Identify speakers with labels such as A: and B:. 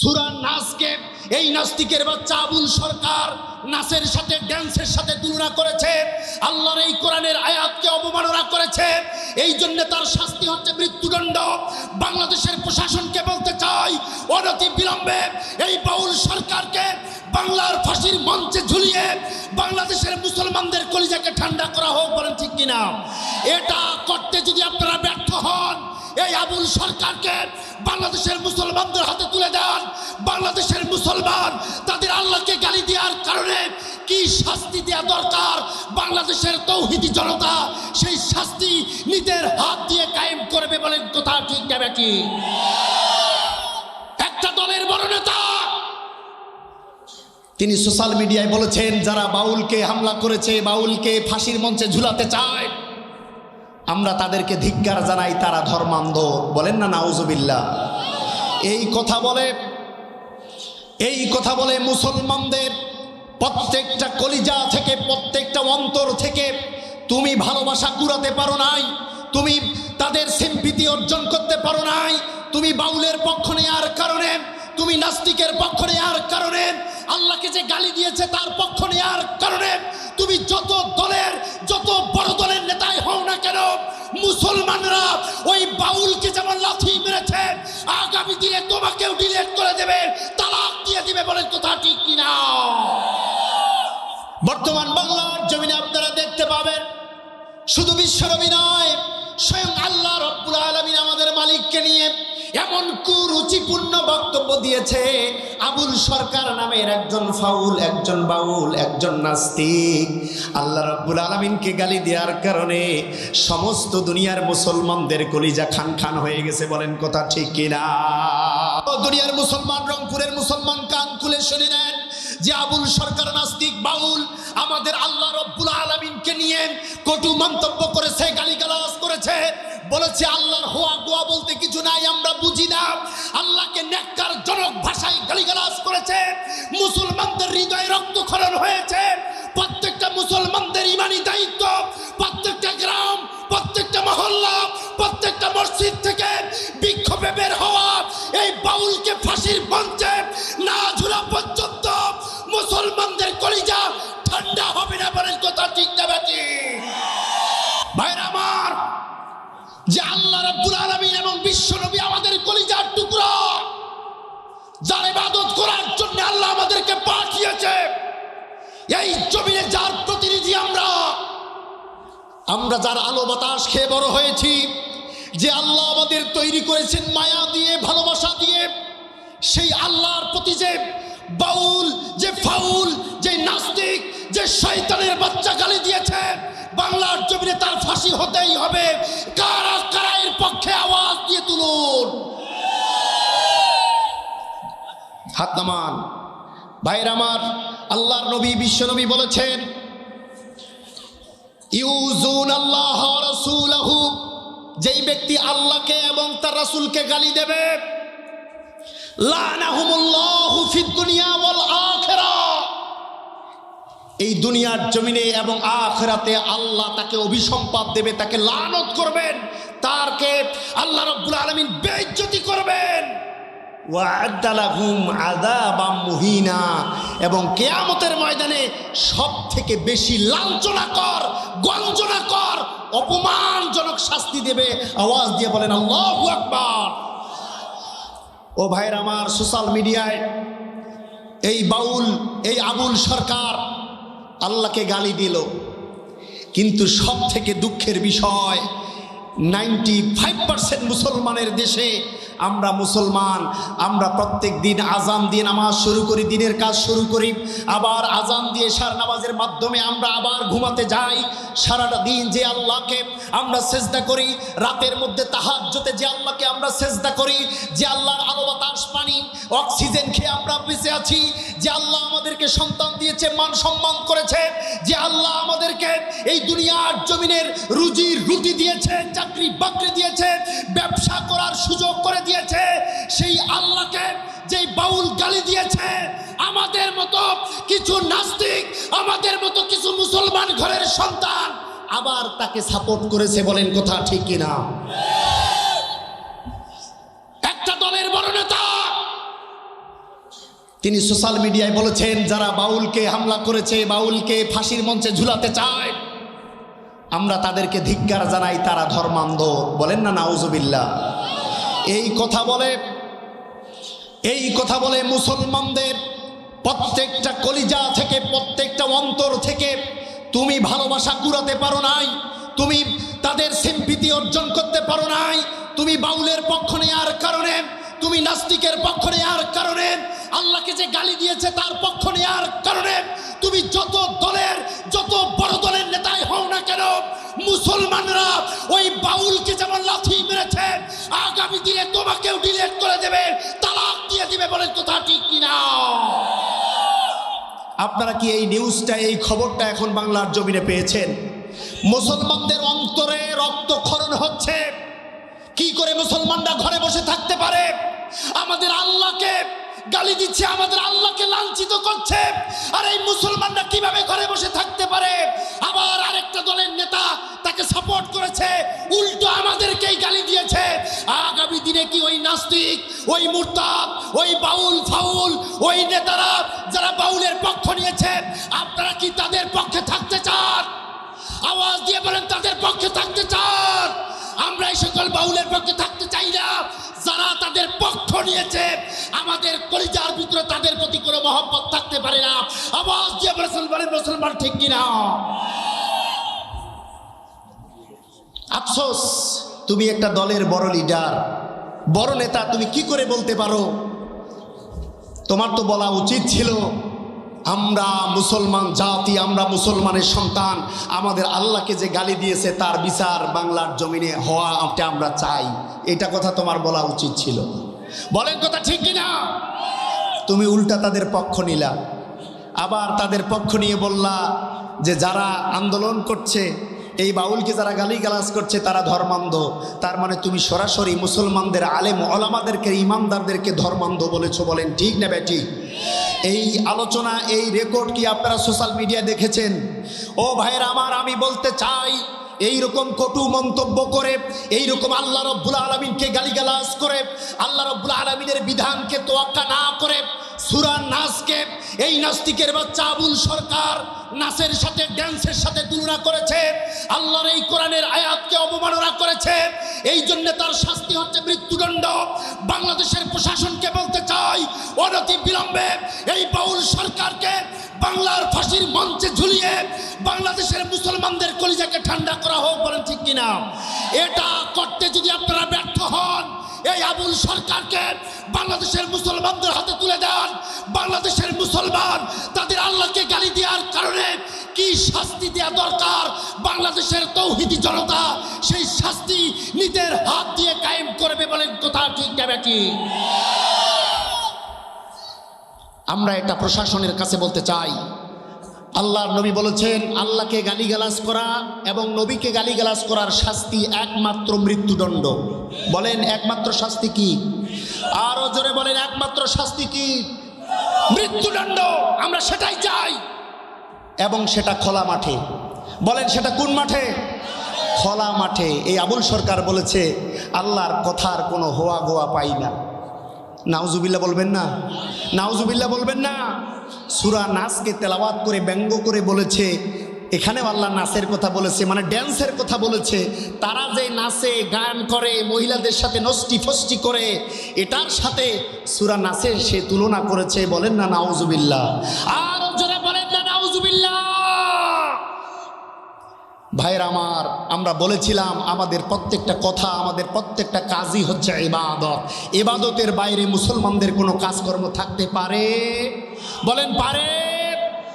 A: সুরা নাচকে এই নাস্তিকের বাচ্চা আবুল সরকার নাচের সাথে, ড্যান্সের সাথে তুলনা করেছে, আল্লাহর এই কোরআনের আয়াতকে অবমাননা করেছে। এই জন্য তার শাস্তি হচ্ছে মৃত্যুদণ্ড। বাংলাদেশের প্রশাসনকে বলতে চাই, অনতি বিলম্বে এই বাউল সরকারকে বাংলার ফাঁসির মঞ্চে ঝুলিয়ে বাংলাদেশের মুসলমানদের কলিজাকে ঠান্ডা করা হোক বলেন ঠিক কিনা। এটা করতে যদি আপনারা ব্যর্থ হন এই আবুল সরকারকে বাংলাদেশের মুসলমানদের হাতে তুলে দেন। বাংলাদেশের মুসলমান তাদের আল্লাহকে গালি দেওয়ার কারণে কি শাস্তি দেওয়া দরকার? বাংলাদেশের তৌহিদি জনতা সেই শাস্তি নিজের হাত দিয়ে কায়েম করবে বলেন কথা ঠিক যাবে কি একটা দলের বড় নেতা। তিনি সোশ্যাল মিডিয়ায় বলেছেন, যারা বাউলকে হামলা করেছে, বাউলকে ফাঁসির মঞ্চে ঝুলাতে চায় আমরা তাদেরকে ধিক্কার জানাই, তারা ধর্মান্ধ বলেন না, নাউজুবিল্লাহ। এই কথা বলে, এই কথা বলে মুসলমানদের প্রত্যেকটা কলিজা থেকে, প্রত্যেকটা অন্তর থেকে তুমি ভালোবাসা কুড়াতে পারো নাই, তুমি তাদের সিম্পিতি অর্জন করতে পারো নাই, তুমি বাউলের পক্ষ নেওয়ার কারণে, তুমি নাস্তিকের পক্ষ নেওয়ার কারণে আল্লাহকে যে গালি দিয়েছে তার পক্ষ নেওয়ার কারণে তুমি যত দলের, যত বড় দলের নেতাই হও না কেন, মুসলমানরা ওই বাউলকে যেমন লাথি মেরেছে, আগামী দিনে তোমাকেও ডিলেট করে দেবে, তালাক দিয়ে দিবে বলে কথা ঠিক কিনা। বর্তমান বাংলার জমিনে আপনারা দেখতে পাবেন, শুধু বিশ্বরবি নয় স্বয়ং আল্লাহ রব্বুল আলমিন আমাদের মালিককে নিয়ে এমন কুরুচিপূর্ণ বক্তব্য দিয়েছে, আবুল সরকার নামের একজন ফাউল, একজন বাউল, একজন নাস্তিক। আল্লাহ রব্বুল আলমিনকে গালি দেওয়ার কারণে সমস্ত দুনিয়ার মুসলমানদের কলিজা খান খান হয়ে গেছে, বলেন কথা ঠিক কিনা? দুনিয়ার মুসলমান রংপুরের মুসলমান কান খুলে শুনে নেন। যে আবুল সরকার নাস্তিক বাউল, আমাদের আল্লাহ রব্বুল আলমিনকে নিয়ে কটু মন্তব্য করেছে, গালিগালাজ করেছে। বলেছে, আল্লাহর হোয়া গোয়া বলতে কিছু নাই, আমরা বুঝি না। আল্লাহকে নেককার জনক ভাষায় গালিগালাজ করেছে। মুসলমানদের হৃদয়ে রক্তক্ষরণ হয়েছে। প্রত্যেকটা মুসলমানদের ইমানি দায়িত্ব, প্রত্যেকটা গ্রাম, প্রত্যেকটা মহল্লা, প্রত্যেকটা মসজিদ থেকে বিক্ষোভে বের হওয়া। এই বাউলকে ফাঁসির মঞ্চে না ঝুলা পর্যন্ত মুসলমানদের কলিজা ঠান্ডা হবে না বলেন কথা ঠিক না বেটি ভাইরা আমার, যে আল্লাহ রাব্বুল আলামিন এবং বিশ্ব নবী আমাদের কলিজার টুকরা, যার ইবাদত করার জন্য আল্লাহ আমাদেরকে পাঠিয়েছে, এই জমিনে যার প্রতিনিধি আমরা আমরা যার আলো বাতাস খেয়ে বড় হয়েছি, যে আল্লাহ আমাদের তৈরি করেছেন মায়া দিয়ে, ভালোবাসা দিয়ে, সেই আল্লাহর প্রতি যে বাউল, যে ফাউল, যে নাস্তিক, যে শয়তানের বাচ্চা গালি দিয়েছে, বাংলার জমিনে তার ফাঁসি হতেই হবে। কারা কারা এর পক্ষে আওয়াজ দিয়ে তুলুন? হাত নামান। ভাইয়ের আমার, আল্লাহর নবী, বিশ্ব নবী বলেছেন ইউজুন আল্লাহ রাসূলাহু যেই ব্যক্তি আল্লাহকে এবং তার রাসূলকে গালি দেবে এই দুনিয়ার জমিনে এবং আখেরাতে আল্লাহ তাকে অভিসম্পাদ দেবে, তাকে লানত করবেন তারকে আল্লাহ রব্বুল আলামিন বেইজ্জতি করবেন। এবং কেয়ামতের ময়দানে সব থেকে বেশি লাঞ্ছনাকর, গঞ্জনাকর, অপমানজনক শাস্তি দেবে। আওয়াজ দিয়ে বলেন, আল্লাহু আকবার। ও ভাইয়ের আমার সোশ্যাল মিডিয়ায় এই বাউল, এই আবুল সরকার আল্লাহকে গালি দিল। কিন্তু সব থেকে দুঃখের বিষয় নাইনটি ফাইভ পার্সেন্ট মুসলমানের দেশে আমরা মুসলমান, আমরা প্রত্যেক দিন আজান দিয়ে নামাজ শুরু করি, দিনের কাজ শুরু করি। আবার আজান দিয়ে সার নামাজের মাধ্যমে আমরা আবার ঘুমাতে যাই। সারাটা দিন যে আল্লাহকে আমরা সেজদা করি, রাতের মধ্যে তাহাজ্জতে যে আল্লাহকে আমরা সেজদা করি, যে আল্লাহর আলো বাতাস, পানি, অক্সিজেন খেয়ে আমরা বেঁচে আছি, যে আল্লাহ আমাদেরকে সন্তান দিয়েছে, মান সম্মান করেছে, যে আল্লাহ আমাদেরকে এই দুনিয়ার জমিনের রুজি রুটি দিয়েছে, চাকরি বাকরি দিয়েছে, ব্যবসা সুযোগ করে দিয়েছে, সেই আল্লাহকে যেই বাউল গালি দিয়েছে, আমাদের মতো কিছু নাস্তিক, আমাদের মতো কিছু মুসলমান ঘরের সন্তান আবার তাকে সাপোর্ট করেছে বলেন কথা ঠিক কিনা? একটা দলের বড় নেতা, তিনি সোশ্যাল মিডিয়ায় বলেছেন, যারা বাউলকে হামলা করেছে, বাউলকে ফাঁসির মঞ্চে ঝুলাতে চায়, আমরা তাদেরকে ধিক্কার জানাই, তারা ধর্মান্ধ। বলেন না, নাউজুবিল্লাহ। এই কথা বলে, এই কথা বলে মুসলমানদের প্রত্যেকটা কলিজা থেকে, প্রত্যেকটা অন্তর থেকে তুমি ভালোবাসা কুড়াতে পারো নাই, তুমি তাদের সিম্পিতি অর্জন করতে পারো নাই, তুমি বাউলের পক্ষ নেওয়ার কারণে তুমি নাস্তিকের পক্ষ নেওয়ার কারণে আল্লাহকে যে গালি দিয়েছে তার পক্ষ নেওয়ার কারণে তুমি যত দলের, যত বড় দলের নেতাই হও না কেন, মুসলমানরা ওই বাউলকে যেমন লাথি মেরেছে, আগামী দিনে তোমাকেও ডিলেট করে দেবে, তালাক দিয়ে দিবে বলেন কথা ঠিক কিনা? আপনারা কি এই নিউজটা, এই খবরটা এখন বাংলার জমিনে পেয়েছেন? মুসলমানদের অন্তরে রক্তক্ষরণ হচ্ছে। কি করে মুসলমানরা ঘরে বসে থাকতে পারে? আমাদের আল্লাহকে গালি দিচ্ছে, আমাদের আল্লাহকে লাঞ্ছিত করছে। আর এই মুসলমানরা কীভাবে ঘরে বসে থাকতে পারে? আবার আরেকটা দলের নেতা তাকে সাপোর্ট করেছে, উল্টো আমাদেরকেই গালি দিয়েছে। আগামী দিনে কি ওই নাস্তিক, ওই মুরতাদ, ওই বাউল, ফাউল, ওই নেতারা যারা বাউলের পক্ষ নিয়েছে, আপনারা কি তাদের পক্ষে থাকতে চান? আওয়াজ দিয়ে বলেন, তাদের পক্ষে থাকতে চান। নিয়েছে আমাদের কলিজার ভিতরে তাদের প্রতি কোনো মহব্বত থাকতে পারে না। আওয়াজ দিয়ে বলেন মুসলমান ঠিক কিনা আফসোস, তুমি একটা দলের বড় লিডার বড় নেতা, তুমি কি করে বলতে পারো? তোমার তো বলা উচিত ছিল, আমরা মুসলমান জাতি, আমরা মুসলমানের সন্তান। আমাদের আল্লাহকে যে গালি দিয়েছে, তার বিচার বাংলার জমিনে হওয়া আমরা চাই। এটা কথা তোমার বলা উচিত ছিল। বলেন কথা ঠিক কিনা? তুমি উল্টা তাদের পক্ষ নিলা। আবার তাদের পক্ষ নিয়ে বললা যে যারা আন্দোলন করছে, এই বাউলকে যারা গালিগালাজ করছে, তারা ধর্মান্ধ। তার মানে তুমি সরাসরি মুসলমানদের আলেম ওলামাদেরকে ইমামদারদেরকে ধর্মান্ধ বলেছ বলেন ঠিক না ঠিক এই আলোচনা, এই রেকর্ড কি আপনারা সোশ্যাল মিডিয়া দেখেছেন? ও ভাইয়ের আমার, আমি বলতে চাই এই রকম কটু মন্তব্য করে এই রকম আল্লাহ রব্বুল আলমিনকে গালিগালাজ করে, আল্লাহ রব্বুল আলমিনের বিধানকে তোয়াক্কা না করে সুরান নাচকে এই নাস্তিকের বাচ্চা আবুল সরকার নাচের সাথে, ড্যান্সের সাথে তুলনা করেছে, আল্লাহর এই কোরআনের আয়াতকে অবমাননা করেছে এই জন্য তার শাস্তি হচ্ছে মৃত্যুদণ্ড। বাংলাদেশের প্রশাসনকে বলতে চাই অনতি বিলম্বে এই বাউল সরকারকে বাংলার ফাঁসির মঞ্চে ঝুলিয়ে বাংলাদেশের মুসলমানদের কলিজাকে ঠান্ডা করা হোক বলেন ঠিক কিনা। এটা করতে যদি আপনারা ব্যর্থ হন, এই আবুল সরকারকে বাংলাদেশের মুসলমানদের হাতে তুলে দেন। বাংলাদেশের মুসলমান তাদের আল্লাহকে গালি দেওয়ার কারণে কি শাস্তি দেওয়া দরকার? বাংলাদেশের তৌহিদি জনতা সেই শাস্তি নিজের হাত দিয়ে কায়েম করবে বলেন কথা ঠিক যাবে কি আমরা এটা প্রশাসনের কাছে বলতে চাই। আল্লাহর নবী বলেছেন, আল্লাহকে গালিগালাজ করা এবং নবীকে গালিগালাজ করার শাস্তি একমাত্র মৃত্যুদণ্ড। বলেন, একমাত্র শাস্তি কি? আরও জোরে বলেন, একমাত্র শাস্তি কি? মৃত্যুদণ্ড, আমরা সেটাই চাই। এবং সেটা খোলা মাঠে। বলেন, সেটা কোন মাঠে? খোলা মাঠে। এই আবুল সরকার বলেছে, আল্লাহর কথার কোনো হোয়া গোয়া পাই না। নাউজুবিল্লা বলবেন না? নাউজুবিল্লা বলবেন না? সুরা নাচকে তেলাওয়াত করে, ব্যঙ্গ করে বলেছে এখানে আল্লাহ নাচের কথা বলেছে মানে ড্যান্সের কথা বলেছে, তারা যে নাচে, গান করে, মহিলাদের সাথে নষ্টি ফষ্টি করে, এটার সাথে সুরা নাচের সে তুলনা করেছে, বলেন না নাউজুবিল্লা আর জোরে বলেন না নাউজুবিল্লা ভাইয়ের আমার, আমরা বলেছিলাম, আমাদের প্রত্যেকটা কথা, আমাদের প্রত্যেকটা কাজই হচ্ছে এবাদত এবাদতের বাইরে মুসলমানদের কোনো কাজকর্ম থাকতে পারে? বলেন পারে?